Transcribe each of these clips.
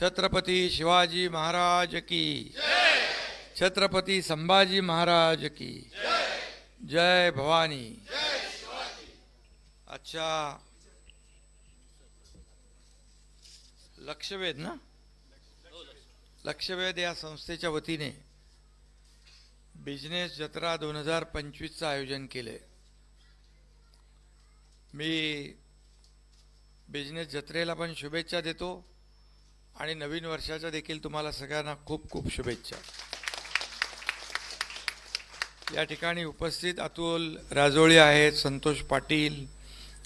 छत्रपती शिवाजी महाराज की। छत्रपती संभाजी महाराज की। जय भवानी। अच्छा। लक्षवेध ना? लक्षवेध या संस्थेच्या वतीने बिझनेस जत्रा दोन हजार पंचवीसचं आयोजन केले. मी बिझनेस जत्रेला पण शुभेच्छा देतो. आणि नवीन वर्षाच्या देखील तुम्हाला सगळ्यांना खूप खूप शुभेच्छा. या ठिकाणी उपस्थित अतुल राजोळी आहेत संतोष पाटील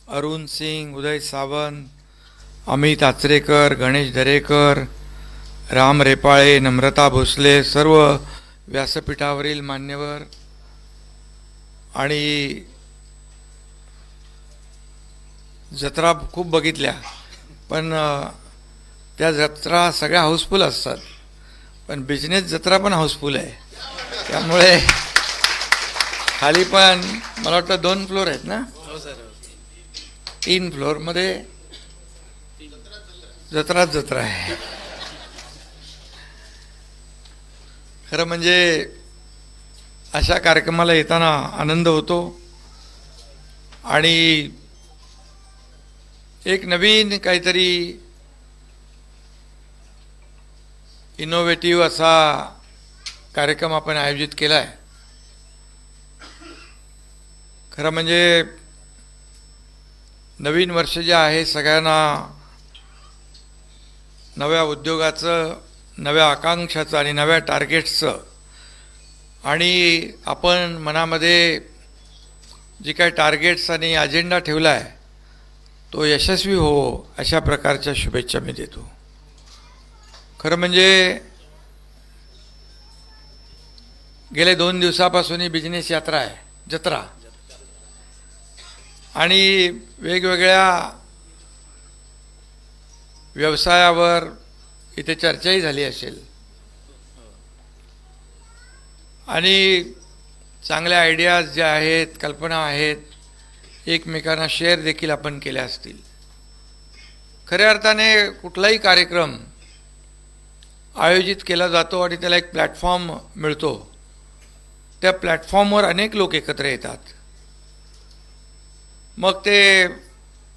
अरुण सिंग उदय सावंत अमित आचरेकर गणेश दरेकर राम रेपाळे नम्रता भोसले सर्व व्यासपीठावरील मान्यवर आणि जत्रा खूप बघितल्या. पण त्या जत्रा सगळ्या हाऊसफुल असतात. पण बिझनेस जत्रा पण हाऊसफुल आहे. त्यामुळे खाली पण मला वाटतं दोन फ्लोर आहेत ना? तीन फ्लोअरमध्ये जत्राच जत्रा आहे. खरं म्हणजे अशा कार्यक्रमाला येताना आनंद होतो. आणि एक नवीन काहीतरी इनोव्हेटिव्ह असा कार्यक्रम आपण आयोजित केला आहे खरं म्हणजे नवीन वर्ष जे आहे सगळ्यांना नव्या उद्योगाचं नव्या आकांक्षाचं आणि नव्या टार्गेट्सचं आणि आपण मनामध्ये जी काही टार्गेट्स आणि अजेंडा ठेवला आहे तो यशस्वी हो अशा प्रकारच्या शुभेच्छा मी देतो. खरं म्हणजे गेले दोन दिवसापासून ही बिझनेस यात्रा आहे जत्रा. आणि वेगवेगळ्या व्यवसायावर इथे चर्चाही झाली असेल. आणि चांगल्या आयडियाज ज्या आहेत कल्पना आहेत एकमेकांना शेअर देखील आपण केल्या असतील. खऱ्या अर्थाने कुठलाही कार्यक्रम आयोजित केला जातो आणि त्याला एक प्लॅटफॉर्म मिळतो. त्या प्लॅटफॉर्मवर अनेक लोक एकत्र येतात. मग ते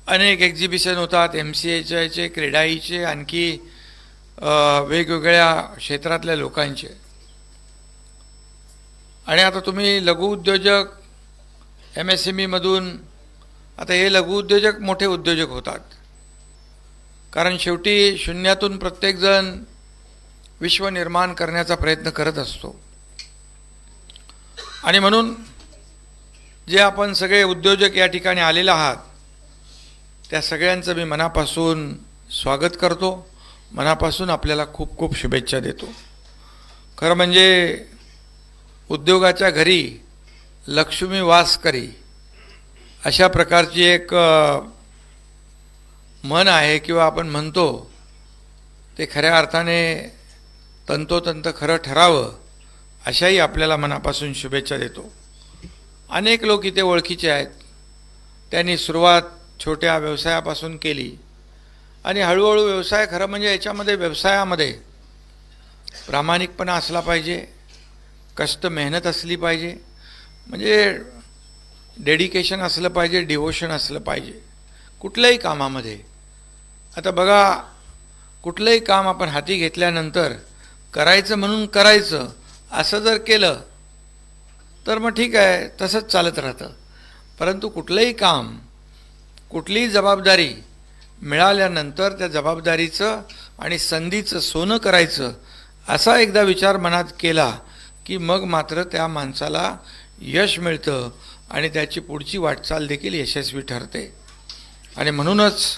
अनेक एक्झिबिशन होतात एम सी एचे क्रीडाईचे आणखी वेगवेगळ्या क्षेत्रातल्या लोकांचे. आणि आता तुम्ही लघुउद्योजक एम एस एम ईमधून आता हे लघुउद्योजक मोठे उद्योजक होतात. कारण शेवटी शून्यातून प्रत्येकजण विश्व निर्माण करण्याचा प्रयत्न करत असतो. आणि म्हणून जे आपण सगळे उद्योजक या ठिकाणी आलेले आहात त्या सगळ्यांचं मी मनापासून स्वागत करतो. मनापासून आपल्याला खूप खूप शुभेच्छा देतो. खरं म्हणजे उद्योगाच्या घरी लक्ष्मी वास करी अशा प्रकारची एक मन आहे किंवा आपण म्हणतो ते खऱ्या अर्थाने तंतोतंत खरं ठरावं अशाही आपल्याला मनापासून शुभेच्छा देतो. अनेक लोक इथे ओळखीचे आहेत. त्यांनी सुरुवात छोट्या व्यवसायापासून केली. आणि हळूहळू व्यवसाय खरं म्हणजे याच्यामध्ये व्यवसायामध्ये प्रामाणिकपणा असला पाहिजे कष्ट मेहनत असली पाहिजे म्हणजे डेडिकेशन असलं पाहिजे डिवोशन असलं पाहिजे कुठल्याही कामामध्ये. आता बघा कुठलंही काम आपण हाती घेतल्यानंतर करायचं म्हणून करायचं असं जर केलं तर मग ठीक आहे तसंच चालत राहतं. परंतु कुठलंही काम कुठलीही जबाबदारी मिळाल्यानंतर त्या जबाबदारीचं आणि संधीचं सोनं करायचं असा एकदा विचार मनात केला की मग मात्र त्या माणसाला यश मिळतं आणि त्याची पुढची वाटचाल देखील यशस्वी ठरते. आणि म्हणूनच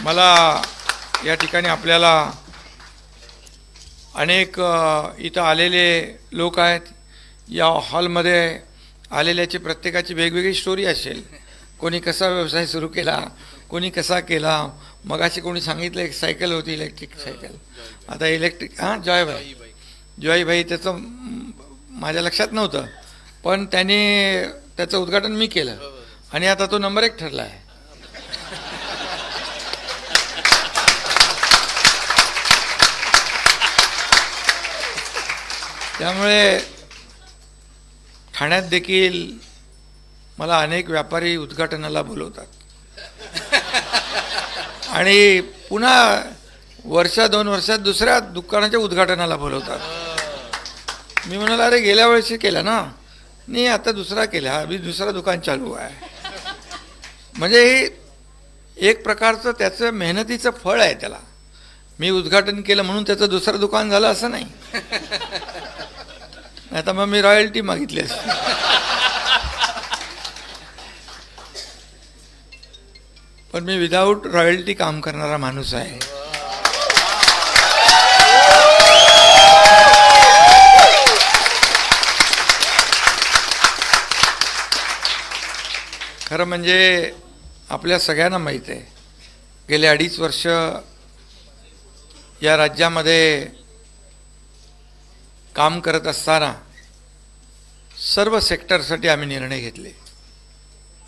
मला या ठिकाणी आपल्याला अनेक इथं आलेले लोक आहेत. या हॉलमध्ये आलेल्याची प्रत्येकाची वेगवेगळी स्टोरी असेल. कोणी कसा व्यवसाय सुरू केला कोणी कसा केला मगाशी कोणी सांगितलं एक सायकल होती इलेक्ट्रिक सायकल. आता इलेक्ट्रिक हां जॉयभाई जॉयभाई त्याचं माझ्या लक्षात नव्हतं. पण त्याने त्याचं उद्घाटन मी केलं. आणि आता तो नंबर एक ठरला आहे. त्यामुळे ठाण्यात देखील मला अनेक व्यापारी उद्घाटनाला बोलवतात. आणि पुन्हा वर्षा दोन वर्षात दुसऱ्या दुकानाच्या उद्घाटनाला बोलवतात. मी म्हणाला अरे गेल्या वर्षी केला ना? नाही आता दुसरा केला. मी दुसरा दुकान चालू आहे. म्हणजे हे एक प्रकारचं त्याचं मेहनतीचं फळ आहे त्याला. मी उद्घाटन केलं म्हणून त्याचं दुसरं दुकान झालं असं नाही. नाही मग मी रॉयल्टी मागितली असते. पण मी विदाऊट रॉयल्टी काम करणारा माणूस आहे. खरं म्हणजे आपल्या सगळ्यांना माहीत आहे. गेले अडीच वर्ष या राज्यामध्ये काम करत असताना सर्व सेक्टरसाठी आम्ही निर्णय घेतले.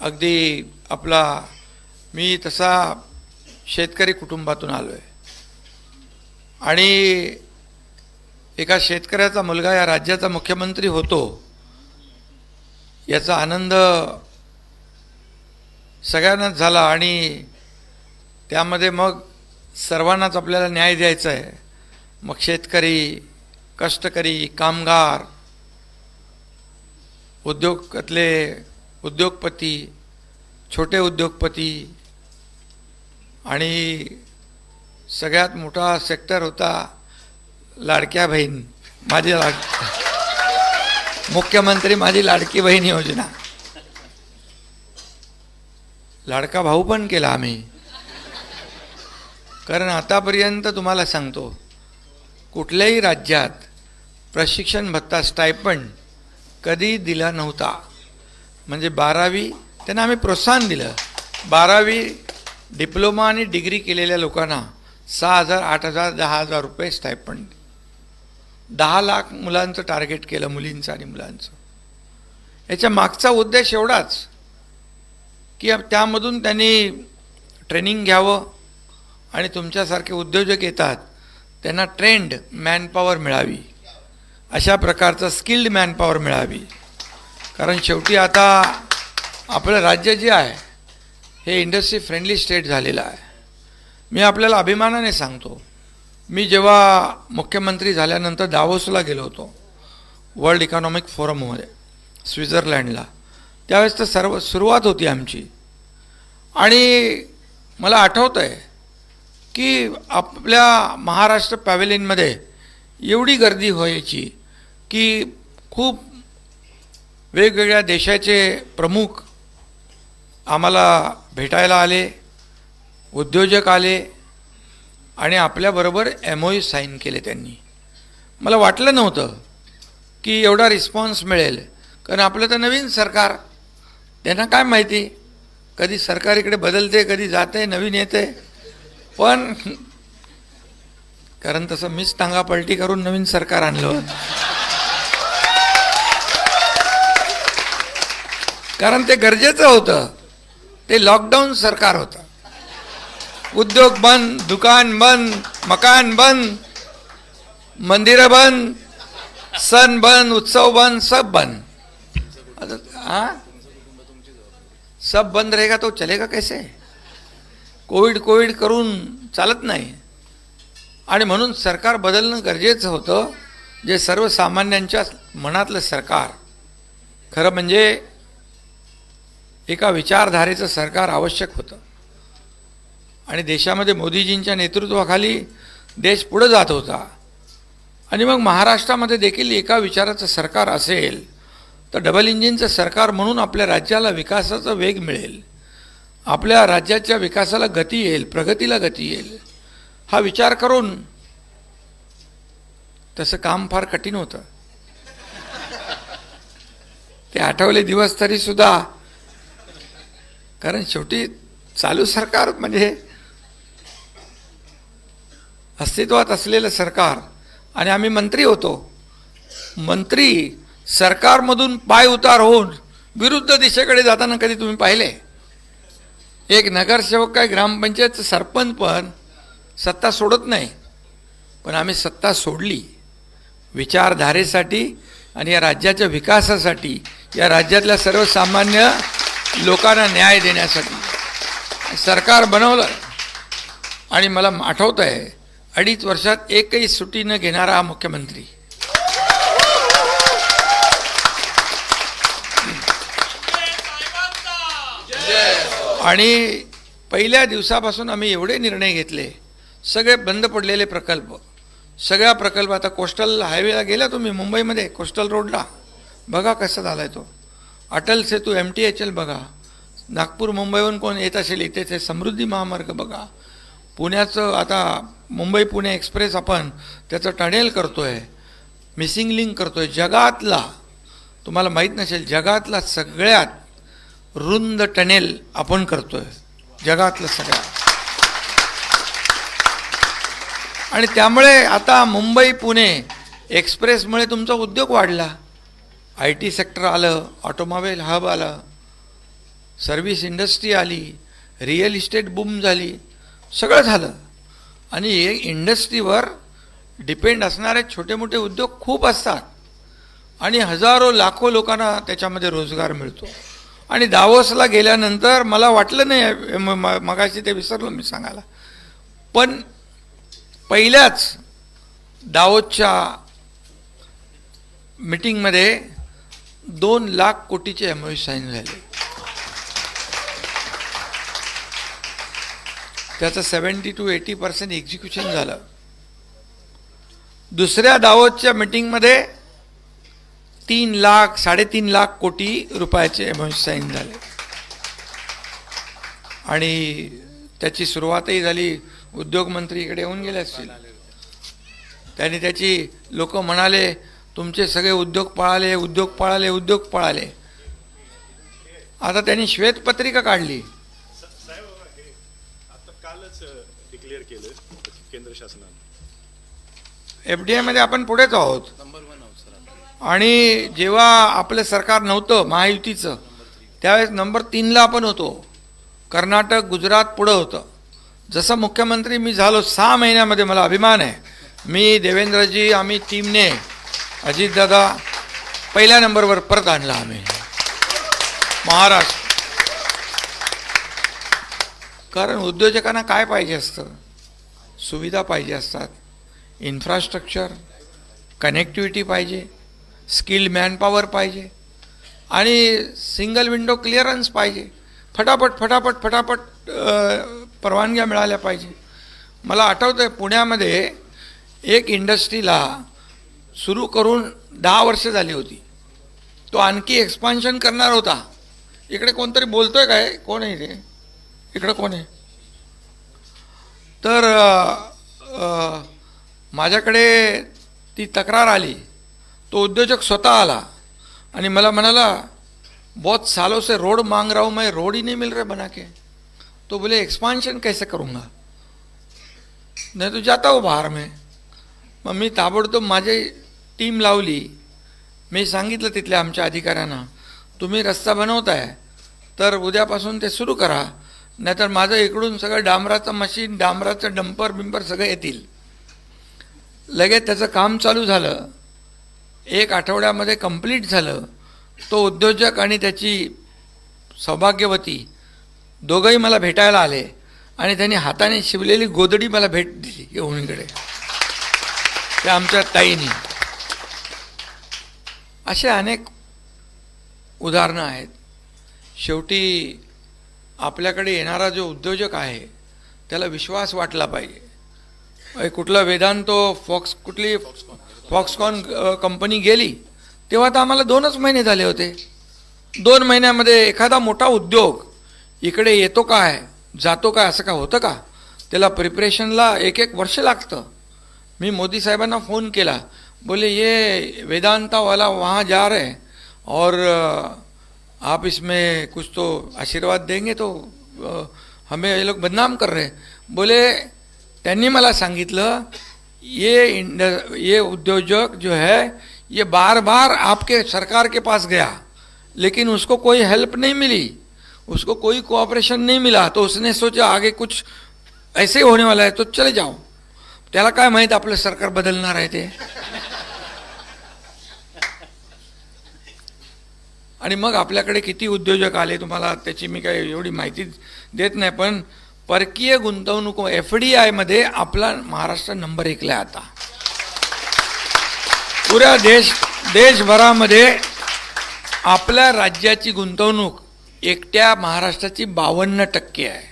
अगदी आपला मी तसा शेतकरी कुटुंबातून आलो आहे आणि एका शेतकऱ्याचा मुलगा या राज्याचा मुख्यमंत्री होतो याचा आनंद सगळ्यांनाच झाला आणि त्यामध्ये मग सर्वांनाच आपल्याला न्याय द्यायचा आहे. मग शेतकरी कष्टकरी कामगार उद्योगातले उद्योगपती छोटे उद्योगपती आणि सगळ्यात मोठा सेक्टर होता लाडक्या बहीण माझी लाड मुख्यमंत्री माझी लाडकी बहीण योजना. लाडका भाऊ पण केला आम्ही. कारण आतापर्यंत तुम्हाला सांगतो कुठल्याही राज्यात प्रशिक्षण भत्ता स्टायपंड कधी दिला नव्हता. म्हणजे बारावी त्यांना आम्ही प्रोत्साहन दिलं. बारावी डिप्लोमा आणि डिग्री केलेल्या लोकांना सहा हजार आठ हजार दहा हजार रुपये स्टायपंड दहा लाख मुलांचं टार्गेट केलं मुलींचं आणि मुलांचं. याच्या मागचा उद्देश एवढाच की त्यामधून त्यांनी ट्रेनिंग घ्यावं आणि तुमच्यासारखे उद्योजक येतात त्यांना ट्रेंड मॅनपॉवर मिळावी. अशा प्रकारचं स्किल्ड मॅनपॉवर मिळावी. कारण शेवटी आता आपलं राज्य जे आहे हे इंडस्ट्री फ्रेंडली स्टेट झालेलं आहे. मी आपल्याला अभिमानाने सांगतो मी जेव्हा मुख्यमंत्री झाल्यानंतर दावोसला गेलो होतो वर्ल्ड इकॉनॉमिक फोरममध्ये स्वित्झर्लंडला त्यावेळेस तर सर्व सुरुवात होती आमची. आणि मला आठवतं आहे की आपल्या महाराष्ट्र पॅव्हेलियनमध्ये एवढी गर्दी व्हायची की खूप वेगवेगळ्या देशाचे प्रमुख आम्हाला भेटायला आले उद्योजक आले आणि आपल्याबरोबर एम ओ साईन केले त्यांनी. मला वाटलं नव्हतं की एवढा रिस्पॉन्स मिळेल. कारण आपलं तर नवीन सरकार. त्यांना काय माहिती? कधी सरकार इकडे बदलते कधी जाते नवीन येते. पण कारण तसं मीच टांगा पलटी करून नवीन सरकार आणलं कारण ते गरजेचं होतं. ते लॉकडाऊन सरकार होतं. उद्योग बंद दुकान बंद मकान बंद मंदिरं बंद सण बंद उत्सव बंद सब बंद. हा हाँ सब बंद रहेगा तो चलेगा कैसे? कोविड कोविड करून चालत नाही. आणि म्हणून सरकार बदलणं गरजेचं होतं. जे सर्वसामान्यांच्या मनातलं सरकार. खरं म्हणजे एका विचारधारेचं सरकार आवश्यक होतं. आणि देशामध्ये मोदीजींच्या नेतृत्वाखाली देश पुढं जात होता. आणि मग महाराष्ट्रामध्ये देखील एका विचाराचं सरकार असेल तर डबल इंजिनचं सरकार म्हणून आपल्या राज्याला विकासाचा वेग मिळेल. आपल्या राज्याच्या विकासाला गती येईल प्रगतीला गती येईल. हा विचार करून तसं काम फार कठीण होतं. ते आठवले दिवस तरी सुद्धा कारण शेवटी चालू सरकार म्हणजे अस्तित्वात असलेलं सरकार. आणि आम्ही मंत्री होतो. मंत्री सरकारमधून पाय उतार होऊन विरुद्ध दिशेकडे जाताना कधी तुम्ही पाहिले? एक नगरसेवक काय ग्रामपंचायत सरपंच पण सत्ता सोडत नाही. पण आम्ही सत्ता सोडली. विचारधारेसाठी आणि या राज्याच्या विकासासाठी या राज्यातल्या सर्वसामान्य लोकांना न्याय देण्यासाठी. सरकार बनवलं आणि मला आठवत आहे अडीच वर्षात एकही सुटी न घेणारा हा मुख्यमंत्री. आणि पहिल्या दिवसापासून आम्ही एवढे निर्णय घेतले. सगळे बंद पडलेले प्रकल्प. सगळा प्रकल्प आता कोस्टल हायवेला गेला तुम्ही मुंबईमध्ये कोस्टल रोडला. बघा कसा झाला आहे तो. Atal Setu M T H L बघा. नागपूर मुंबईहून कोण येत असेल इथे ते समृद्धी महामार्ग बघा. पुण्याचं आता मुंबई पुणे एक्सप्रेस आपण त्याचं टनेल करतो आहे मिसिंग लिंक करतो आहे जगातला तुम्हाला माहीत नसेल जगातला सगळ्यात रुंद टनेल आपण करतो आहे जगातलं सगळ्यात. आणि त्यामुळे आता मुंबई पुणे एक्सप्रेसमुळे तुमचा उद्योग वाढला. आय टी सेक्टर आलं ऑटोमोबाईल हब आलं सर्व्हिस इंडस्ट्री आली रिअल इस्टेट बूम झाली सगळं झालं. आणि हे इंडस्ट्रीवर डिपेंड असणारे छोटे मोठे उद्योग खूप असतात. आणि हजारो लाखो लोकांना त्याच्यामध्ये रोजगार मिळतो. आणि दावोसला गेल्यानंतर मला वाटलं नाही म- मगाशी ते विसरलो मी सांगायला. पण पहिल्याच दावोसच्या मीटिंगमध्ये दोन लाख कोटीचे एम साईन झाले. त्याचं seventy to eighty percent execution झालं. दुसऱ्या दावतच्या मिटिंगमध्ये तीन लाख साडेतीन लाख कोटी रुपयाचे एम साईन झाले. आणि त्याची सुरुवातही झाली उद्योगमंत्री इकडे येऊन गेले असतील. त्याने त्याची लोक म्हणाले तुमचे सगळे उद्योग पळाले उद्योग पळाले उद्योग पळाले. आता त्यांनी श्वेतपत्रिका काढली. साहेब हे आता कालच डिक्लेअर केलं केंद्र शासनानं. एफ डी आयमध्ये आपण पुढेच आहोत. आणि जेव्हा आपलं सरकार नव्हतं महायुतीचं त्यावेळेस नंबर तीनला आपण होतो. कर्नाटक गुजरात पुढं होतं. जसं मुख्यमंत्री मी झालो सहा महिन्यामध्ये मला अभिमान आहे. मी देवेंद्रजी आम्ही टीमने अजितदादा पहिल्या नंबरवर परत आणला आम्ही. महाराष्ट्र. कारण उद्योजकांना काय पाहिजे असतं? सुविधा पाहिजे असतात. इन्फ्रास्ट्रक्चर कनेक्टिव्हिटी पाहिजे स्किल मॅनपॉवर पाहिजे आणि सिंगल विंडो क्लिअरन्स पाहिजे. फटाफट फटाफट फटाफट परवानग्या मिळाल्या पाहिजे. मला आठवतं आहे पुण्यामध्ये एक इंडस्ट्रीला सुरू करून दहा वर्ष झाली होती. तो आणखी एक्सपान्शन करणार होता. इकडे कोणतरी बोलतोय काय? कोण आहे ते इकडं कोण आहे? तर माझ्याकडे ती तक्रार आली. तो उद्योजक स्वतः आला आणि मला म्हणाला बहुत सालों से रोड मांग रहा हूँ मैं रोड ही नहीं मिल रहा बना के. तो बोले एक्सपांशन कैसे करूँगा? नहीं तो जाता हूँ बाहर में. मग मी ताबडतोब माझी टीम लावली. मी सांगितलं तिथल्या आमच्या अधिकाऱ्यांना तुम्ही रस्ता बनवताय तर उद्यापासून ते सुरू करा नाहीतर माझं इकडून सगळं डांबराचं मशीन डांबराचं डंपर बिंपर सगळं येतील. लगेच त्याचं काम चालू झालं. एक आठवड्यामध्ये कंप्लीट झालं. तो उद्योजक आणि त्याची सौभाग्यवती दोघंही मला भेटायला आले आणि त्यांनी हाताने शिवलेली गोदडी मला भेट दिली येऊन इकडे त्या आमच्या ताईनी. असे अनेक उदाहरणं आहेत. शेवटी आपल्याकडे येणारा जो उद्योजक आहे त्याला विश्वास वाटला पाहिजे. कुठला वेदांतो फॉक्स कुठली फॉक्सकॉन कंपनी गेली तेव्हा तर आम्हाला दोनच महिने झाले होते. दोन महिन्यामध्ये एखादा मोठा उद्योग इकडे येतो काय जातो काय असं काय होतं का? त्याला प्रिपरेशनला एक एक वर्ष लागतं. मी मोदी साहेबांना फ़ोन केला. बोले, ये वेदांता वाला वहाँ जा रहे हैं और आप इसमें कुछ तो आशीर्वाद देंगे तो हमें ये लोग बदनाम कर रहे हैं. बोले, त्यांनी मला सांगितलं, ये इंड, ये उद्योजक जो है, ये बार बार आपके सरकार के पास गया, लेकिन उसको कोई हेल्प नहीं मिली, उसको कोई कोऑपरेशन नहीं मिला तो उसने सोचा आगे कुछ ऐसे होने वाला है तो चले जाओ. त्याला काय माहीत आपलं सरकार बदलणार आहे ते? आणि मग आपल्याकडे किती उद्योजक आले तुम्हाला त्याची मी काय एवढी माहिती देत नाही पण परकीय गुंतवणूक एफ डी आयमध्ये आपला महाराष्ट्र नंबर एकला आता. पुऱ्या देश देशभरामध्ये आपल्या राज्याची गुंतवणूक एकट्या महाराष्ट्राची बावन्न टक्के आहे.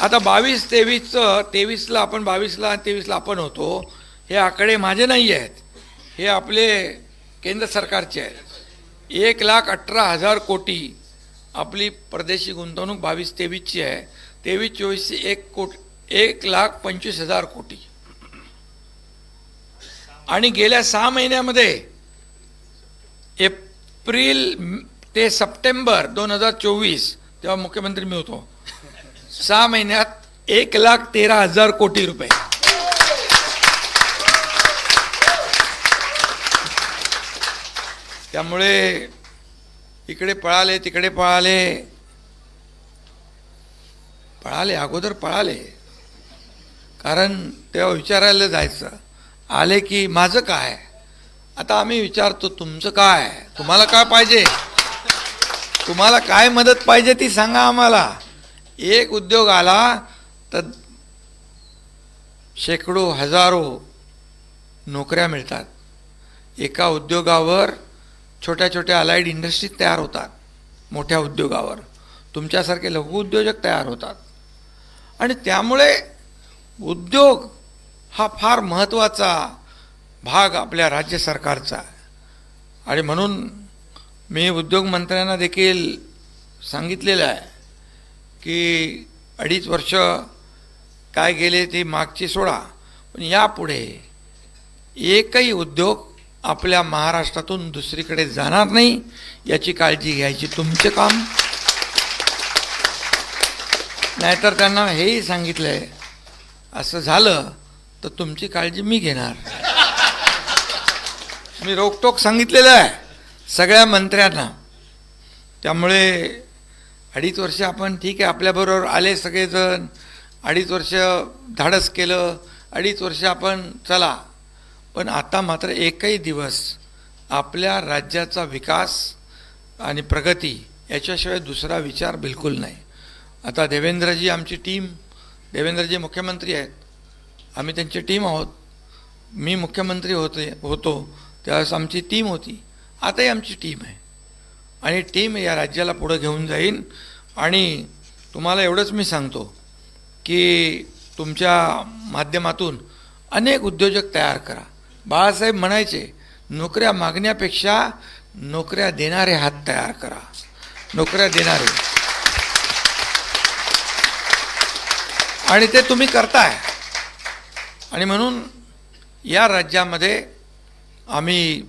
आता बावीस तेवीसचं तेवीसला आपण बावीसला तेवीसला आपण होतो हे आकडे माझे नाही आहेत. हे आपले केंद्र सरकारचे आहेत. एक लाख अठरा हजार कोटी आपली परदेशी गुंतवणूक बावीस तेवीसची आहे. तेवीस चोवीसची एक कोट एक लाख पंचवीस हजार कोटी. आणि गेल्या सहा महिन्यामध्ये एप्रिल ते सप्टेंबर दोन हजार चोवीस तेव्हा मुख्यमंत्री मी होतो. सहा महिन्यात एक लाख तेरा हजार कोटी रुपये. त्यामुळे इकडे पळाले तिकडे पळाले. पळाले अगोदर पळाले. कारण तेव्हा विचारायला जायचं आले की माझं काय? आता आम्ही विचारतो तुमचं काय? तुम्हाला काय पाहिजे? तुम्हाला काय मदत पाहिजे ती सांगा आम्हाला. एक उद्योग आला तर शेकडो हजारो नोकऱ्या मिळतात. एका उद्योगावर छोट्या छोट्या अलाइड इंडस्ट्रीज तयार होतात मोठ्या उद्योगावर. तुमच्यासारखे लघु उद्योजक तयार होतात. आणि त्यामुळे उद्योग हा फार महत्त्वाचा भाग आपल्या राज्य सरकारचा आहे. आणि म्हणून मी उद्योग मंत्र्यांना देखील सांगितलेलं आहे की अडीच वर्ष काय गेले ते मागची सोडा. पण यापुढे एकही उद्योग आपल्या महाराष्ट्रातून दुसरीकडे जाणार नाही याची काळजी घ्यायची तुमचे काम. नाहीतर त्यांना हेही सांगितलं आहे असं झालं तर तुमची काळजी मी घेणार. मी रोकटोक सांगितलेलं आहे सगळ्या मंत्र्यांना. त्यामुळे अडीच वर्ष आपण ठीक आहे आपल्याबरोबर आले सगळेजण. अडीच वर्ष धाडस केलं अडीच वर्ष आपण चला. पण आता मात्र एकही दिवस आपल्या राज्याचा विकास आणि प्रगती याच्याशिवाय दुसरा विचार बिलकुल नाही. आता देवेंद्रजी आमची टीम देवेंद्रजी मुख्यमंत्री आहेत. आम्ही त्यांची टीम आहोत. मी मुख्यमंत्री होते होतो. त्यावेळेस आमची टीम होती. आताही आमची टीम आहे. आणि टीम या राज्याला पुढं घेऊन जाईन. आणि तुम्हाला एवढंच मी सांगतो की तुमच्या माध्यमातून अनेक उद्योजक तयार करा. बाळासाहेब म्हणायचे नोकऱ्या मागण्यापेक्षा नोकऱ्या देणारे हात तयार करा. नोकऱ्या देणारे. आणि ते तुम्ही करताय. आणि म्हणून या राज्यामध्ये आम्ही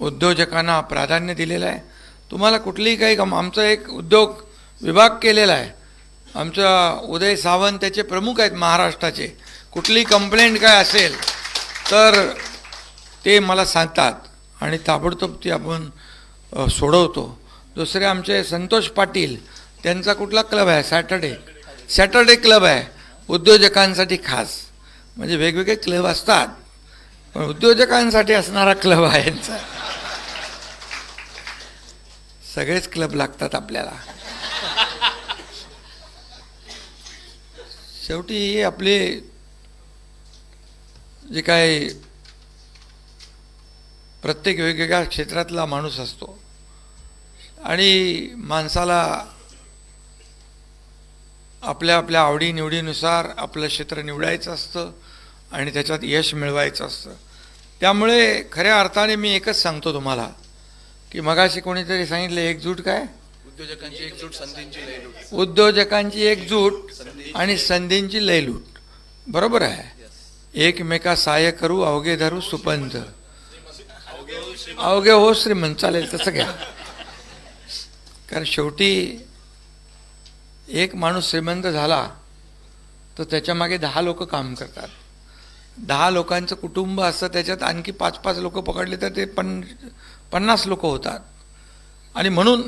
उद्योजकांना प्राधान्य दिलेलं आहे. तुम्हाला कुठलीही काही कम आमचा एक उद्योग विभाग केलेला आहे. आमच्या उदय सावंत त्याचे प्रमुख आहेत महाराष्ट्राचे. कुठली कंप्लेंट काय असेल तर ते मला सांगतात. आणि ताबडतोब ती आपण सोडवतो. दुसरे आमचे संतोष पाटील त्यांचा कुठला क्लब आहे? सॅटर्डे सॅटर्डे क्लब आहे. उद्योजकांसाठी खास. म्हणजे वेगवेगळे क्लब असतात. पण उद्योजकांसाठी असणारा क्लब आहे यांचा. सगळेच क्लब लागतात आपल्याला. शेवटी हे आपले जे काय प्रत्येक वेगवेगळ्या क्षेत्रातला माणूस असतो. आणि माणसाला आपल्या आपल्या आवडीनिवडीनुसार आपलं क्षेत्र निवडायचं असतं आणि त्याच्यात यश मिळवायचं असतं. त्यामुळे खऱ्या अर्थाने मी एकच सांगतो तुम्हाला. की मगाशी कोणीतरी सांगितलं एकजूट काय? उद्योजकांची एकजूट संधींची लयलूट उद्योजकांची एकजूट आणि संधींची लयलूट बरोबर आहे? एकमेका सहाय्य करू अवघे धरू सुपंथ अवघे हो श्रीमंत. चालेल तसं घ्या. कारण शेवटी एक माणूस श्रीमंत झाला तर त्याच्यामागे दहा लोक काम करतात. दहा लोकांचं कुटुंब असतं त्याच्यात आणखी पाच पाच लोक पकडले तर ते पन पन्नास लोक होतात. आणि म्हणून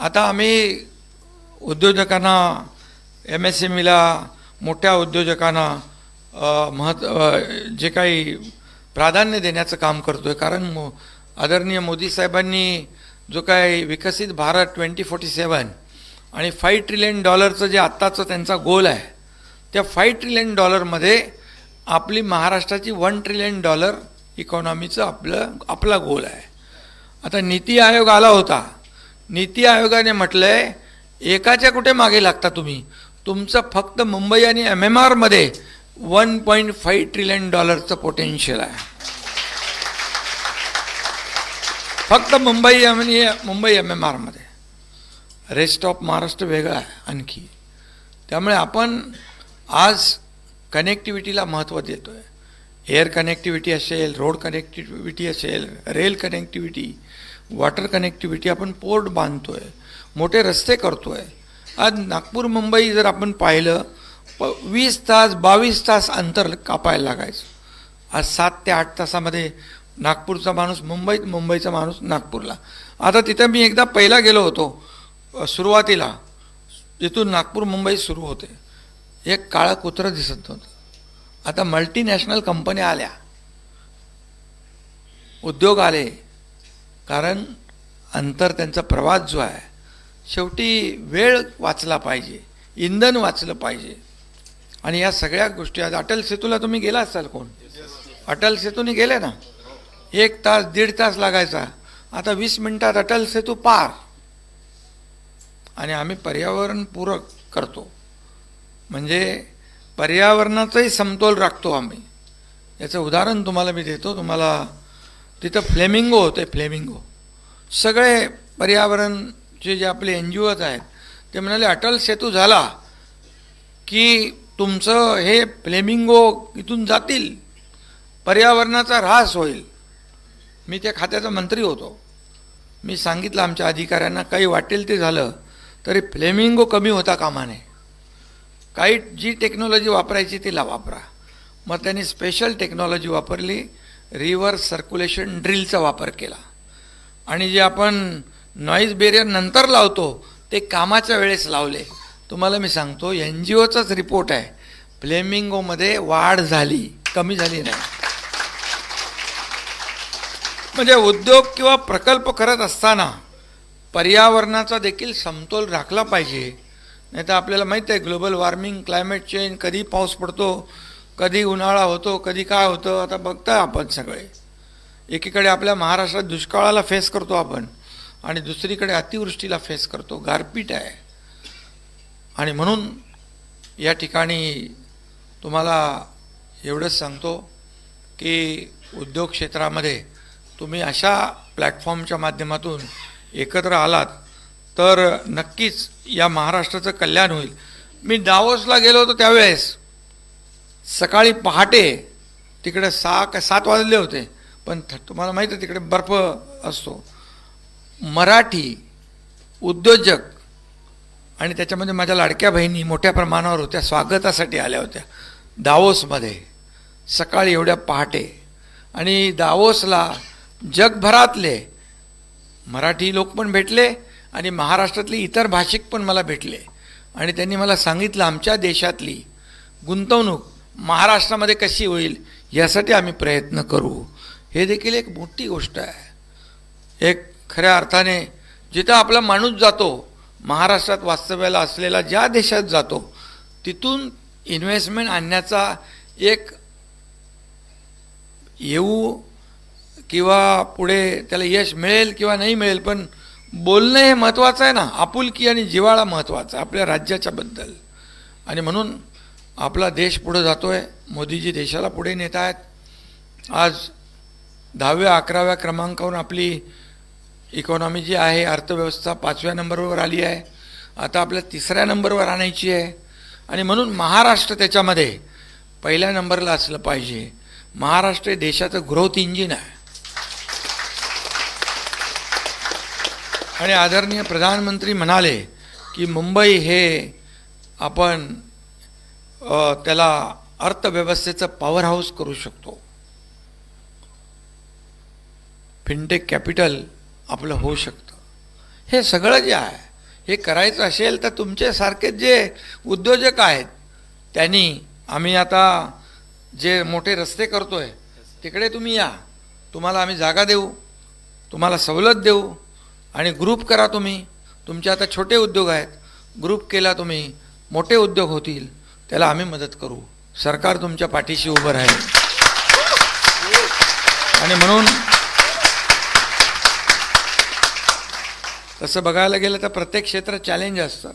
आता आम्ही उद्योजकांना एम एस एम ईला मोठ्या उद्योजकांना महत्त्व महत् जे काही प्राधान्य देण्याचं काम करतो आहे कारण मो आदरणीय मोदी साहेबांनी जो काय विकसित भारत ट्वेंटी फोर्टी सेवन आणि फाईव्ह ट्रिलियन डॉलरचं जे आत्ताचं त्यांचा गोल आहे त्या फाईव्ह ट्रिलियन डॉलरमध्ये आपली महाराष्ट्राची वन ट्रिलियन डॉलर इकॉनॉमीचं आपलं आपला गोल आहे. आता नीती आयोग आला होता. नीती आयोगाने म्हटलंय एकाच्या कुठे मागे लागता तुम्ही? तुमचं फक्त मुंबई आणि एम एम आरमध्ये वन पॉईंट फाईव्ह ट्रिलियन डॉलरचं पोटेन्शियल आहे. फक्त मुंबई आणि मुंबई एम एम आरमध्ये रेस्ट ऑफ महाराष्ट्र वेगळा आहे आणखी. त्यामुळे आपण आज कनेक्टिव्हिटीला महत्त्व देतो आहे एअर कनेक्टिव्हिटी असेल रोड कनेक्टिव्हिटी असेल रेल कनेक्टिव्हिटी वॉटर कनेक्टिव्हिटी आपण पोर्ट बांधतो आहे मोठे रस्ते करतो आहे आज नागपूर मुंबई जर आपण पाहिलं प वीस तास बावीस तास अंतर कापायला लागायचं. आज सात ते आठ तासामध्ये नागपूरचा माणूस मुंबईत मुंबईचा माणूस नागपूरला. आता तिथं मी एकदा पहिला गेलो होतो सुरुवातीला. जिथून नागपूर मुंबई सुरू होते. एक काळं कुत्रं दिसत नव्हतं. आता मल्टीनॅशनल कंपन्या आल्या. उद्योग आले. कारण अंतर त्यांचा प्रवास जो आहे शेवटी वेळ वाचला पाहिजे इंधन वाचलं पाहिजे. आणि या सगळ्या गोष्टी आज अटल सेतूला तुम्ही गेला असाल कोण? अटल सेतूने गेले ना? एक तास दीड तास लागायचा. आता वीस मिनिटात अटल सेतू पार. आणि आम्ही पर्यावरण पूरक करतो. म्हणजे पर्यावरणाचाही समतोल राखतो आम्ही. याचं उदाहरण तुम्हाला मी देतो. तुम्हाला तिथं फ्लेमिंगो होते फ्लेमिंगो. सगळे पर्यावरणचे जे आपले एन जी ओज आहेत ते म्हणाले अटल सेतू झाला की तुमचं हे फ्लेमिंगो इथून जातील. पर्यावरणाचा ऱ्हास होईल. मी त्या खात्याचा मंत्री होतो. मी सांगितलं आमच्या अधिकाऱ्यांना काही वाटेल ते झालं तरी फ्लेमिंगो कमी होता कामा नये काही जी टेक्नॉलॉजी वापरायची तिला वापरा. मग त्यांनी स्पेशल टेक्नॉलॉजी वापरली रिव्हर्स सर्क्युलेशन ड्रिलचा वापर केला. आणि जे आपण नॉईज बेरियर नंतर लावतो ते कामाच्या वेळेस लावले. तुम्हाला मी सांगतो एन जी ओचाच रिपोर्ट आहे. फ्लेमिंगोमध्ये वाढ झाली कमी झाली नाही. म्हणजे उद्योग किंवा प्रकल्प करत असताना पर्यावरणाचा देखील समतोल राखला पाहिजे. नाही तर आपल्याला माहीत आहे ग्लोबल वॉर्मिंग क्लायमेट चेंज कधी पाऊस पडतो कधी उन्हाळा होतो कधी काय होतं आता बघताय आपण सगळे. एकीकडे आपल्या महाराष्ट्रात दुष्काळाला फेस करतो आपण आणि दुसरीकडे अतिवृष्टीला फेस करतो. गारपीट आहे. आणि म्हणून या ठिकाणी तुम्हाला एवढंच सांगतो की उद्योग क्षेत्रामध्ये तुम्ही अशा प्लॅटफॉर्मच्या माध्यमातून एकत्र आलात तर नक्कीच या महाराष्ट्राचं कल्याण होईल. मी डावोसला गेलो होतो त्यावेळेस. सकाळी पहाटे तिकडे सहा का सात वाजले होते. पण तुम्हाला माहीत आहे तिकडे बर्फ असतो. मराठी उद्योजक आणि त्याच्यामध्ये माझ्या लाडक्या बहिणी मोठ्या प्रमाणावर होत्या स्वागतासाठी आल्या होत्या. दावोसमध्ये सकाळी एवढ्या पहाटे. आणि दावोसला जगभरातले मराठी लोक पण भेटले आणि महाराष्ट्रातले इतर भाषिक पण मला भेटले. आणि त्यांनी मला सांगितलं आमच्या देशातली गुंतवणूक महाराष्ट्रामध्ये कशी होईल यासाठी आम्ही प्रयत्न करू. हे देखील एक मोठी गोष्ट आहे. एक खऱ्या अर्थाने जिथं आपला माणूस जातो महाराष्ट्रात वास्तव्याला असलेला ज्या देशात जातो तिथून इन्व्हेस्टमेंट आणण्याचा एक येऊ किंवा पुढे त्याला यश मिळेल किंवा नाही मिळेल पण बोलणं हे महत्त्वाचं आहे ना. आपुलकी आणि जिवाळा महत्त्वाचा आहे आपल्या राज्याच्याबद्दल आणि म्हणून आपला देश पुढं जातो आहे मोदीजी देशाला पुढे नेत आहेत आज दहाव्या अकराव्या क्रमांकावरून आपली इकॉनॉमी जी आहे अर्थव्यवस्था पाचव्या नंबरवर आली आहे. आता आपल्या तिसऱ्या नंबरवर आणायची आहे. आणि म्हणून महाराष्ट्र त्याच्यामध्ये पहिल्या नंबरला असलं पाहिजे. महाराष्ट्र हे देशाचं ग्रोथ इंजिन आहे. आणि आदरणीय प्रधानमंत्री म्हणाले की मुंबई हे आपण त्याला अर्थव्यवस्थेचं पॉवर हाऊस करू शकतो. फिनटेक कॅपिटल आपलं होऊ शकतं. हे सगळं जे आहे हे करायचं असेल तर तुमच्यासारखे जे उद्योजक आहेत त्यांनी आम्ही आता जे मोठे रस्ते करतो आहे तिकडे तुम्ही या. तुम्हाला आम्ही जागा देऊ तुम्हाला सवलत देऊ आणि ग्रुप करा तुम्ही. तुमचे आता छोटे उद्योग आहेत ग्रुप केला तुम्ही मोठे उद्योग होतील. त्याला आम्ही मदत करू. सरकार तुमच्या पाठीशी उभं राहील. आणि म्हणून तसं बघायला गेलं तर प्रत्येक क्षेत्र चॅलेंज असतं.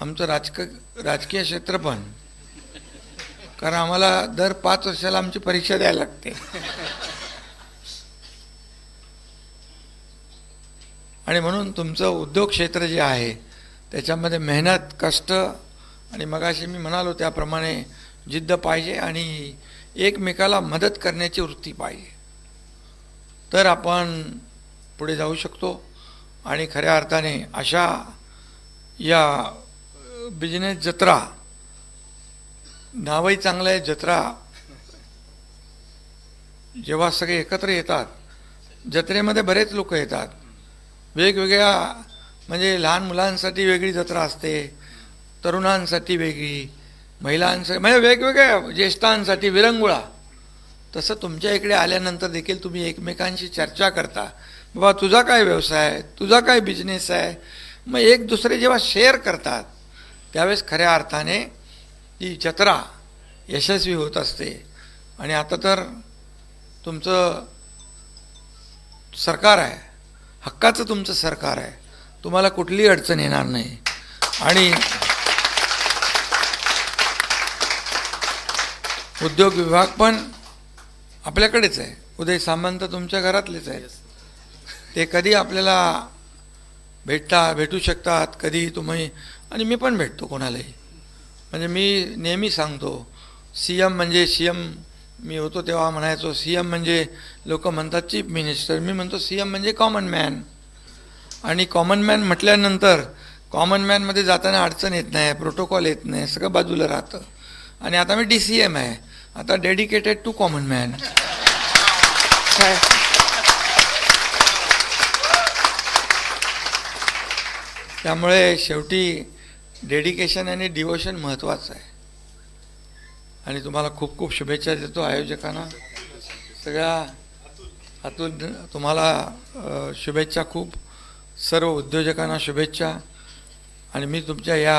आमचं राजक राजकीय क्षेत्र पण. कारण आम्हाला दर पाच वर्षाला आमची परीक्षा द्यायला लागते. आणि म्हणून तुमचं उद्योग क्षेत्र जे आहे त्याच्यामध्ये मेहनत कष्ट आणि मगाशी मी म्हणालो त्याप्रमाणे जिद्द पाहिजे आणि एकमेकाला मदत करण्याची वृत्ती पाहिजे. तर आपण पुढे जाऊ शकतो आणि खऱ्या अर्थाने अशा या बिझनेस जत्रा नावही चांगलं आहे जत्रा जेव्हा सगळे एकत्र येतात जत्रेमध्ये बरेच लोक येतात. वेगवेगळ्या म्हणजे लहान मुलांसाठी वेगळी जत्रा असते तरुणांसाठी वेगळी महिलांसाठी म्हणजे वेगवेगळ्या ज्येष्ठांसाठी विरंगुळा. तसं तुमच्या इकडे आल्यानंतर देखील तुम्ही एकमेकांशी चर्चा करता. बाबा तुझा काय व्यवसाय आहे? तुझा काय बिझनेस आहे? मग एक दुसरे जेव्हा शेअर करतात त्यावेळेस खऱ्या अर्थाने ती जत्रा यशस्वी होत असते. आणि आता तर तुमचं सरकार आहे. हक्काचं तुमचं सरकार आहे. तुम्हाला कुठलीही अडचण येणार नाही. आणि उद्योग विभाग पण आपल्याकडेच आहे. उदय सामंत तुमच्या घरातलेच आहेत. ते कधी आपल्याला भेटता भेटू शकतात कधी तुम्ही आणि मी पण भेटतो कोणालाही. म्हणजे मी नेहमी सांगतो सी एम म्हणजे सी एम मी होतो तेव्हा म्हणायचो सी एम म्हणजे लोक म्हणतात चीफ मिनिस्टर मी म्हणतो सी एम म्हणजे कॉमन मॅन. आणि कॉमन मॅन म्हटल्यानंतर कॉमन मॅनमध्ये जाताना अडचण येत नाही प्रोटोकॉल येत नाही सगळं बाजूला राहतं. आणि आता मी डी सी एम आहे. आता डेडिकेटेड टू कॉमन मॅन काय त्यामुळे शेवटी डेडिकेशन आणि डिवोशन महत्त्वाचं आहे. आणि तुम्हाला खूप खूप शुभेच्छा देतो आयोजकांना. सगळ्या अतुल तुम्हाला शुभेच्छा खूप. सर्व उद्योजकांना शुभेच्छा. आणि मी तुमच्या या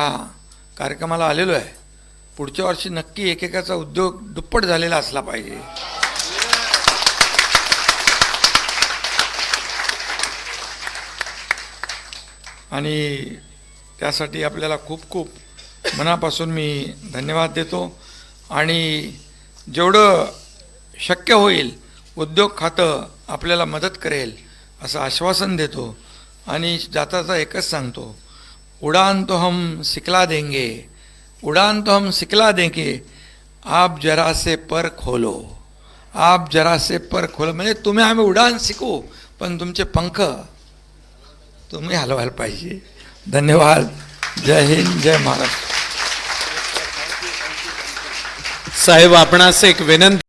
कार्यक्रमाला आलेलो आहे. पुढच्या वर्षी नक्की एकेकाचा उद्योग दुप्पट झालेला असला पाहिजे. आणि त्यासाठी आपल्याला खूप खूप मनापासून मी धन्यवाद देतो. आणि जेवढं शक्य होईल उद्योग खातं आपल्याला मदत करेल असं आश्वासन देतो. आणि जाताचा एकच सांगतो उडान तो हम सिकला देंगे उडान तो हम सिखला देंगे आप जरा से पर खोलो। आप जरा से पर खोलो। म्हणजे तुम्ही आम्ही उडान शिकू पण तुमचे पंख तुम्ही हलवायला पाहिजे धन्यवाद। जय हिंद जय महाराष्ट्र। साहेब आपणास एक विनंती